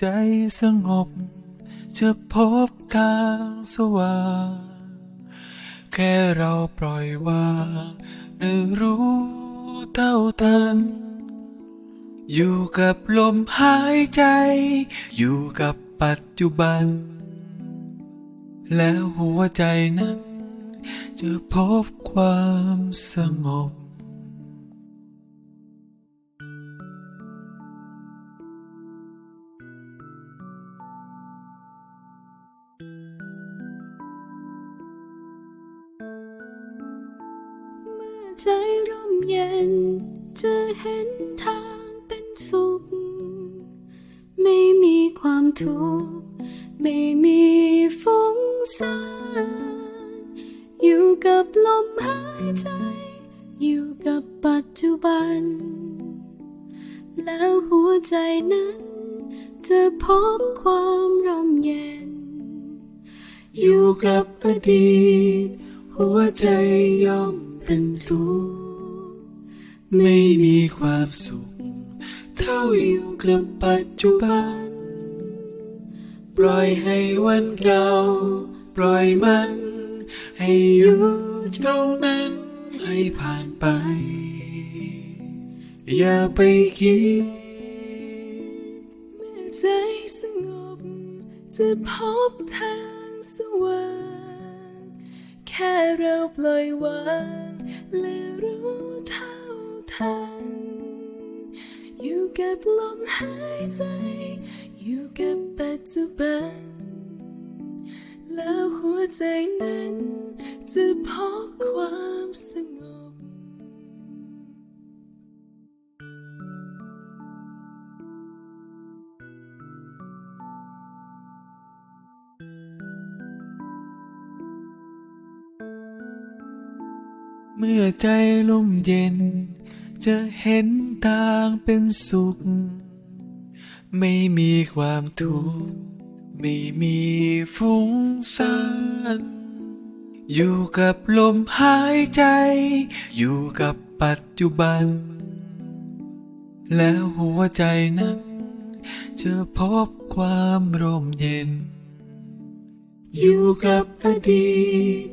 ใจสงบ จะพบทางสว่าง แค่เราปล่อยวางหรือรู้เท่าทัน อยู่กับลมหายใจ อยู่กับปัจจุบัน แล้วหัวใจนั้น จะพบความสงบ เห็นทางเป็นสุข ไม่มีความทุกข์ ไม่มีฟุ้งซ่านอยู่กับลมหายใจ อยู่กับปัจจุบัน แล้วหัวใจนั้น จะพบความร่มเย็น อยู่กับอดีต หัวใจย่อมเป็นทุกข์ ไม่มีความสุข เท่าอยู่กับปัจจุบัน ปล่อยให้วันเก่า ปล่อยมัน ให้อยู่ตรงนั้นให้ผ่านไป อย่าไปคิดเมื่อใจสงบ จะพบทางสว่างแค่เราปล่อยวางและรู้ท่า ทัน อยู่กับลมหายใจ อยู่กับปัจจุบัน แล้วหัวใจนั้น จะพบความสงบเมื่อใจลมเย็น จะเห็นทางเป็นสุข ไม่มีความทุกข์ไม่มีฟุ้งซ่านอยู่กับลมหายใจ อยู่กับปัจจุบัน แล้วหัวใจนั้น จะพบความร่มเย็น อยู่กับอดีต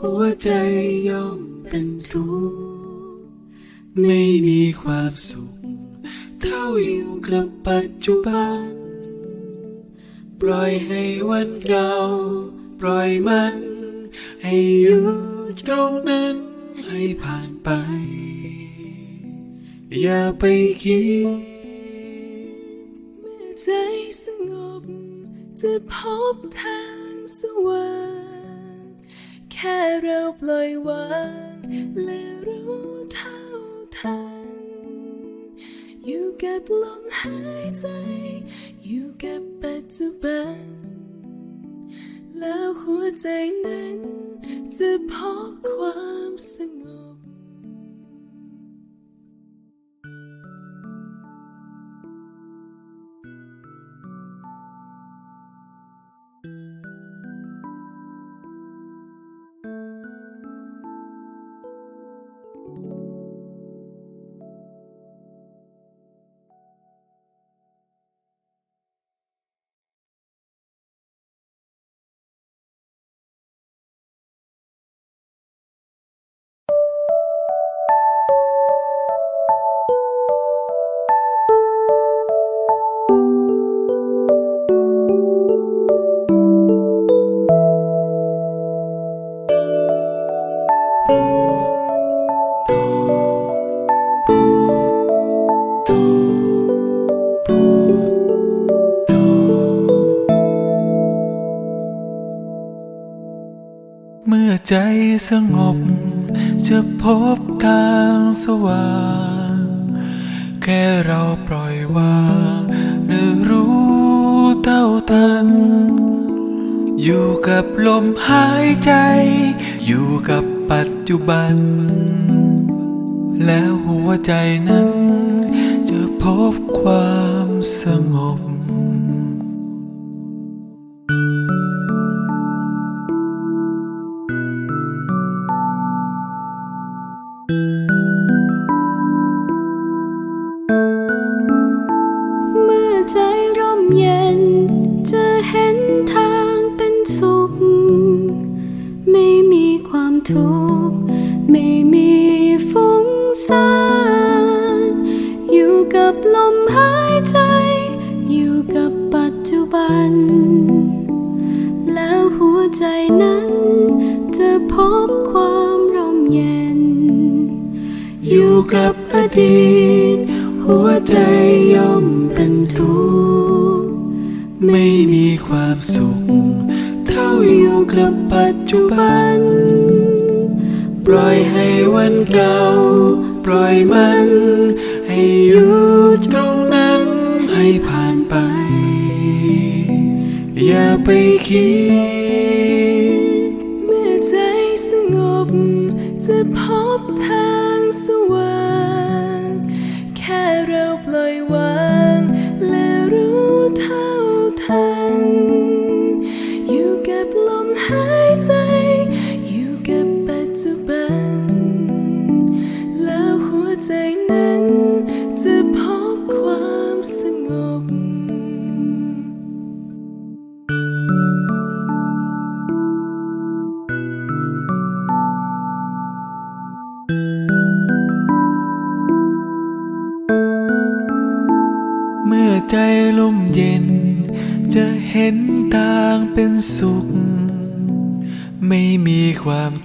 หัวใจย่อมเป็นทุกข์ ไม่มีความสุข เท่าอยู่กับปัจจุบัน ปล่อยให้วันเก่า ปล่อยมัน ให้อยู่ตรงนั้นให้ผ่านไป อย่าไปคิดเมื่อใจสงบ จะพบทางสว่างแค่เราปล่อยวางและรู้ท่า ทัน อยู่กับลมหายใจ อยู่กับปัจจุบัน แล้วหัวใจนั้นจะพบความสงบ ใจสงบ จะพบทางสว่าง แค่เราปล่อยวางหรือรู้เท่าทัน อยู่กับลมหายใจ อยู่กับปัจจุบัน แล้วหัวใจนั้น จะพบความสงบ ใจนั้น จะพบความร่มเย็น อยู่กับอดีต หัวใจย่อมเป็นทุกข์ไม่มีความสุข เท่าอยู่กับปัจจุบัน ปล่อยให้วันเก่า ปล่อยมัน ให้อยู่ตรงนั้นให้ผ่านไป อย่าไปคิด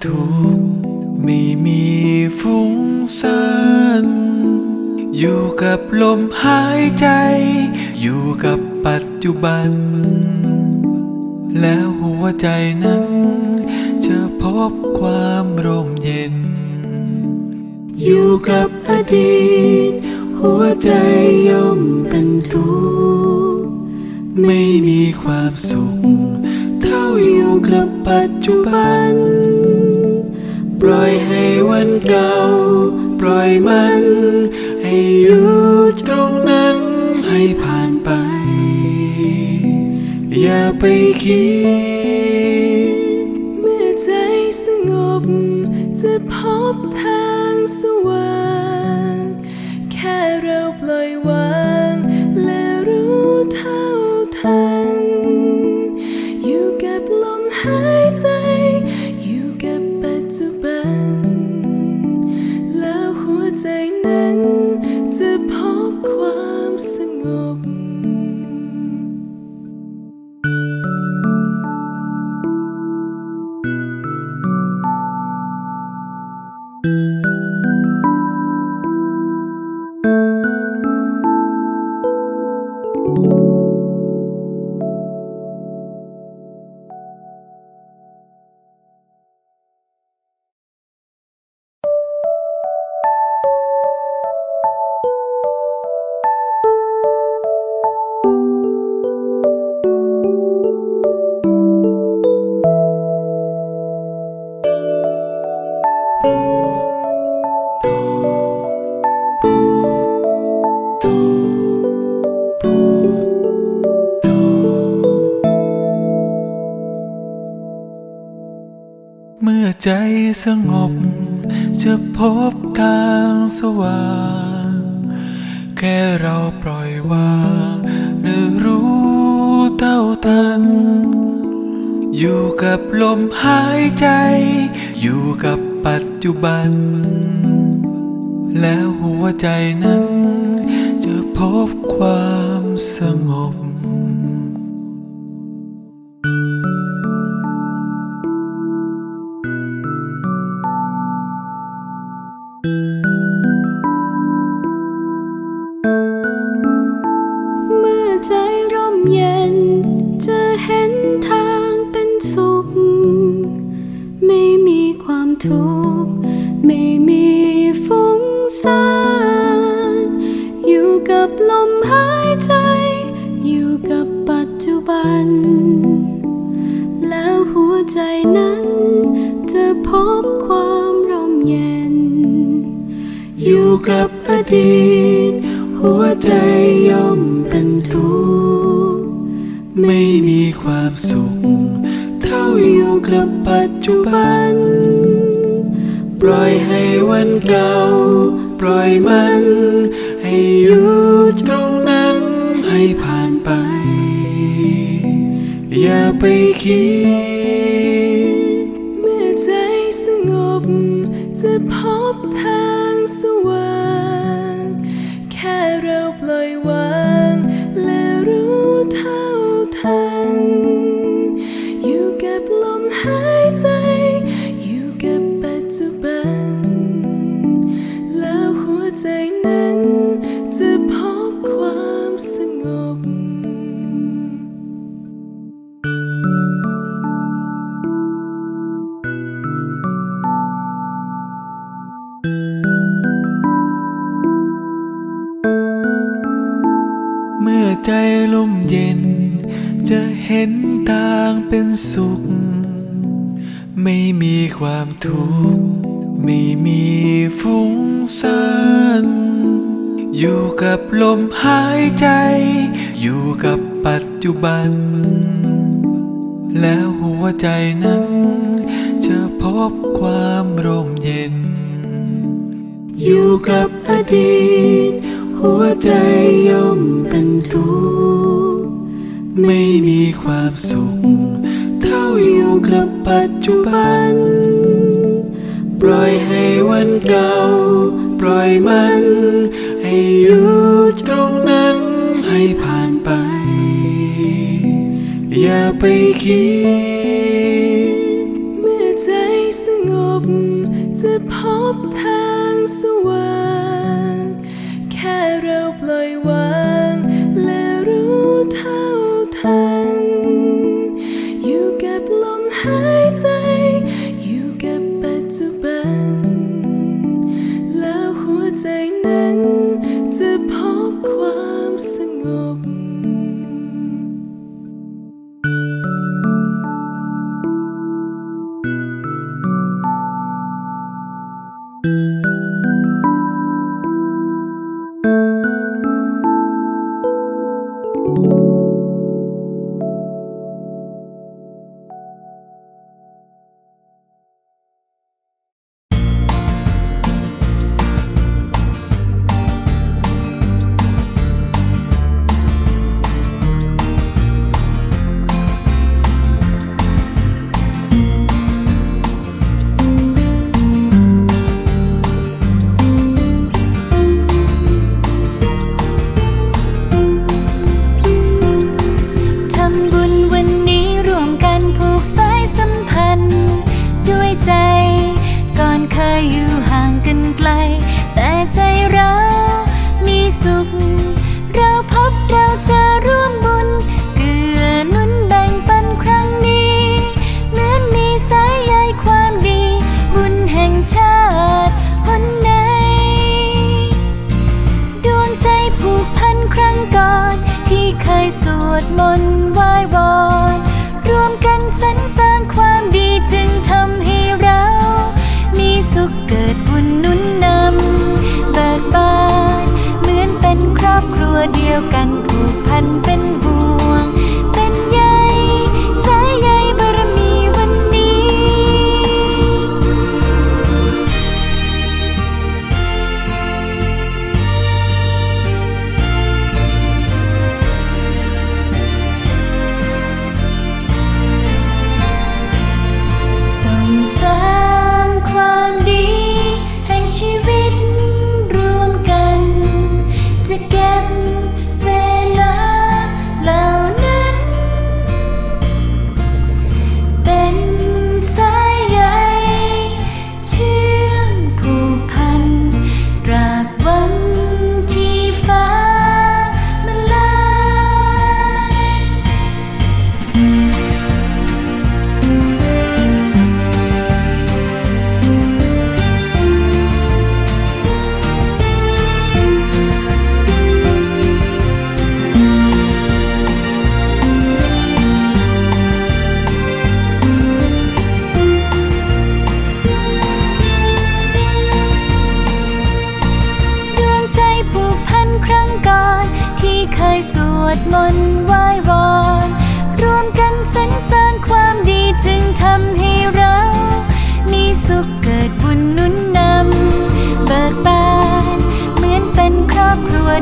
ทุกข์ไม่มีฟุ้งซ่านอยู่กับลมหายใจ อยู่กับปัจจุบัน แล้วหัวใจนั้น จะพบความร่มเย็น อยู่กับอดีต หัวใจย่อมเป็นทุกข์ไม่มีความสุข เท่าอยู่กับปัจจุบัน เก่าปล่อยมัน ให้อยู่ตรงนั้นให้ผ่านไป อย่าไปคิด บ จะพบทางสว่าง แค่เราปล่อยวางหรือรู้เท่าทัน อยู่กับลมหายใจ อยู่กับปัจจุบัน แล้วหัวใจนั้น จะพบความสงบ กับลมหายใจ อยู่กับปัจจุบัน แล้วหัวใจนั้น จะพบความร่มเย็น อยู่กับอดีต หัวใจย่อมเป็นทุกข์ไม่มีความสุข เท่าอยู่กับปัจจุบัน ปล่อยให้วันเก่า ปล่อยมัน อย่ ลมหายใจ อยู่กับปัจจุบัน แล้วหัวใจนั้น จะพบความร่มเย็น อยู่กับอดีต หัวใจย่อมเป็นทุกข์ไม่มีความสุข เท่าอยู่กับปัจจุบัน ปล่อยให้วันเก่า ปล่อยมัน bem aqui.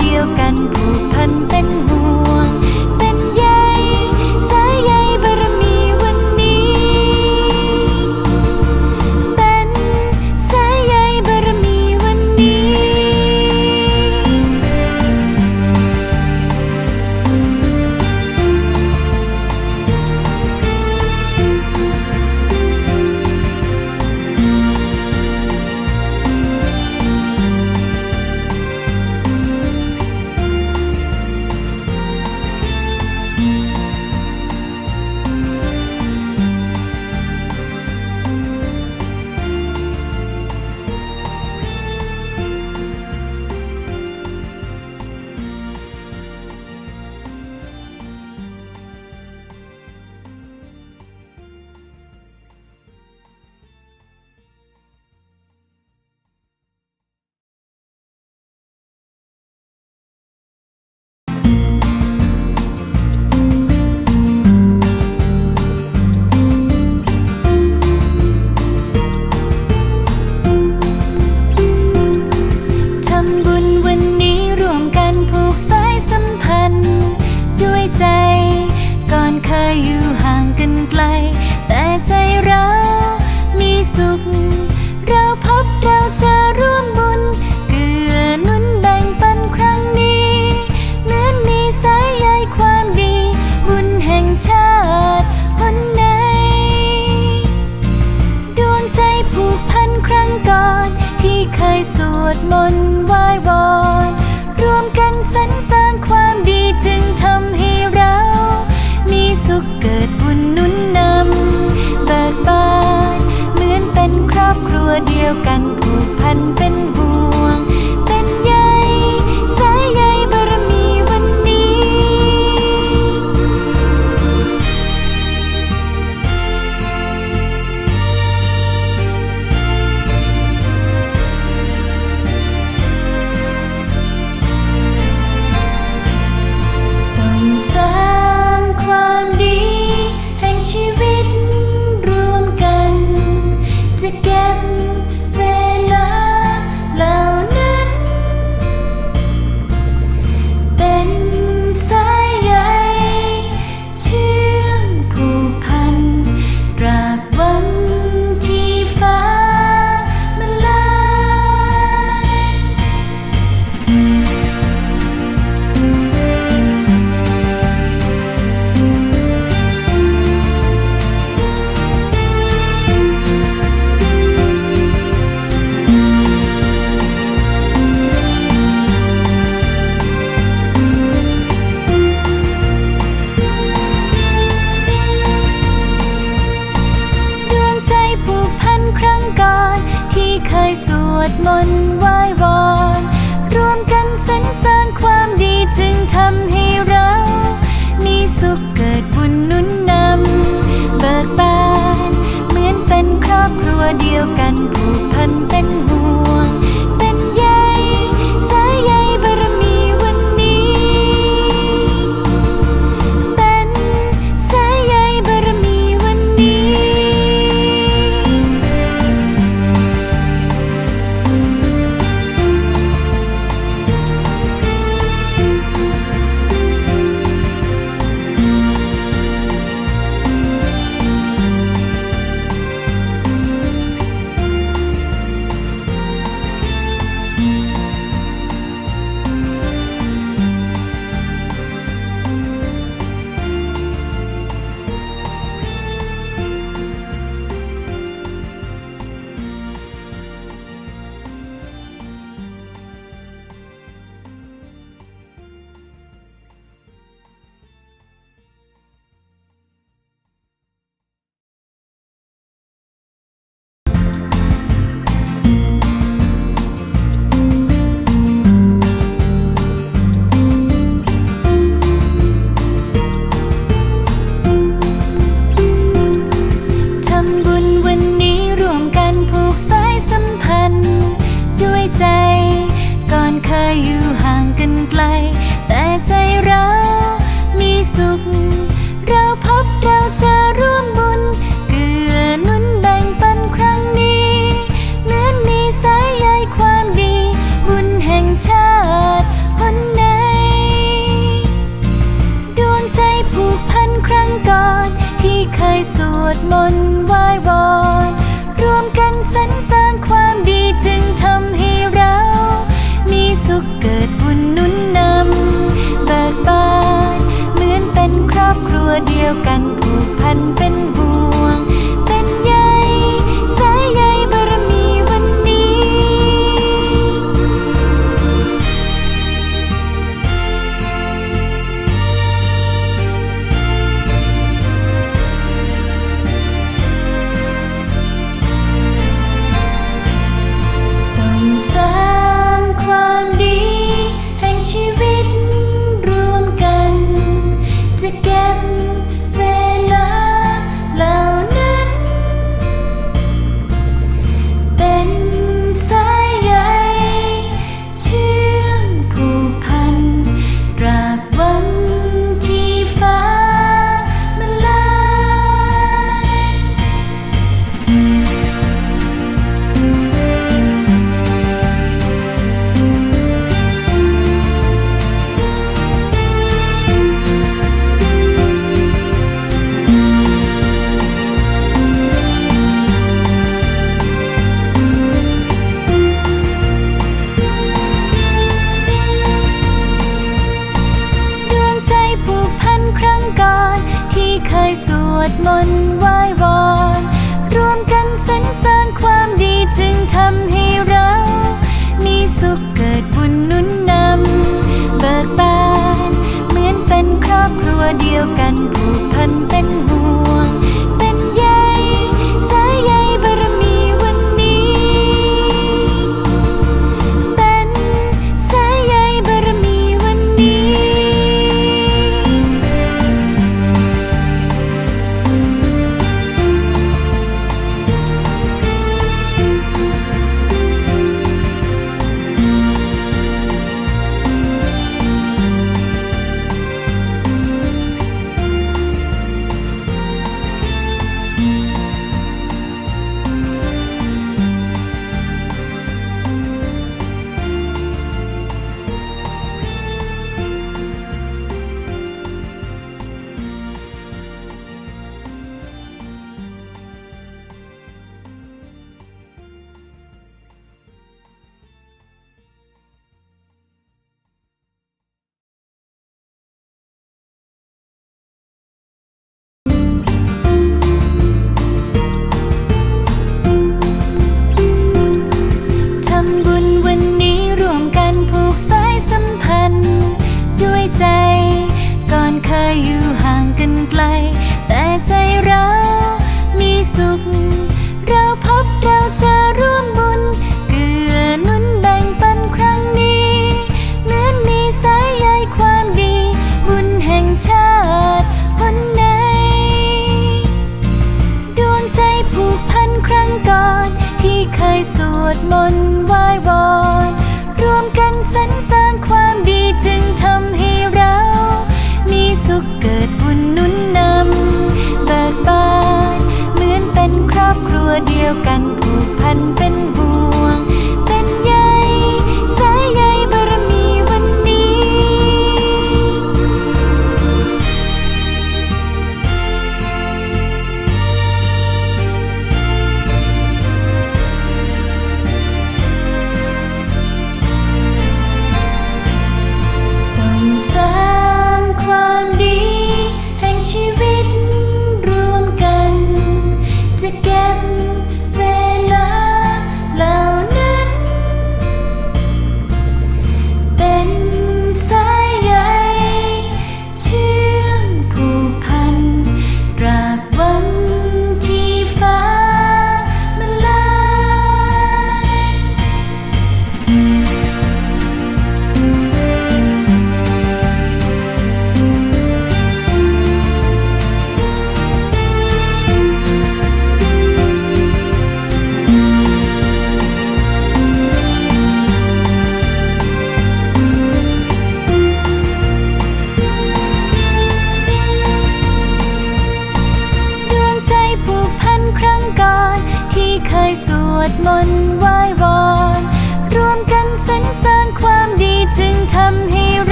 เดียวกันผูก เป็น ครัวเดียวกันผูกพันเป็น กเกิดบุญนุนนำเบิกบาน เหมือนเป็นครอบครัวเดียวกันผูกพันเป็น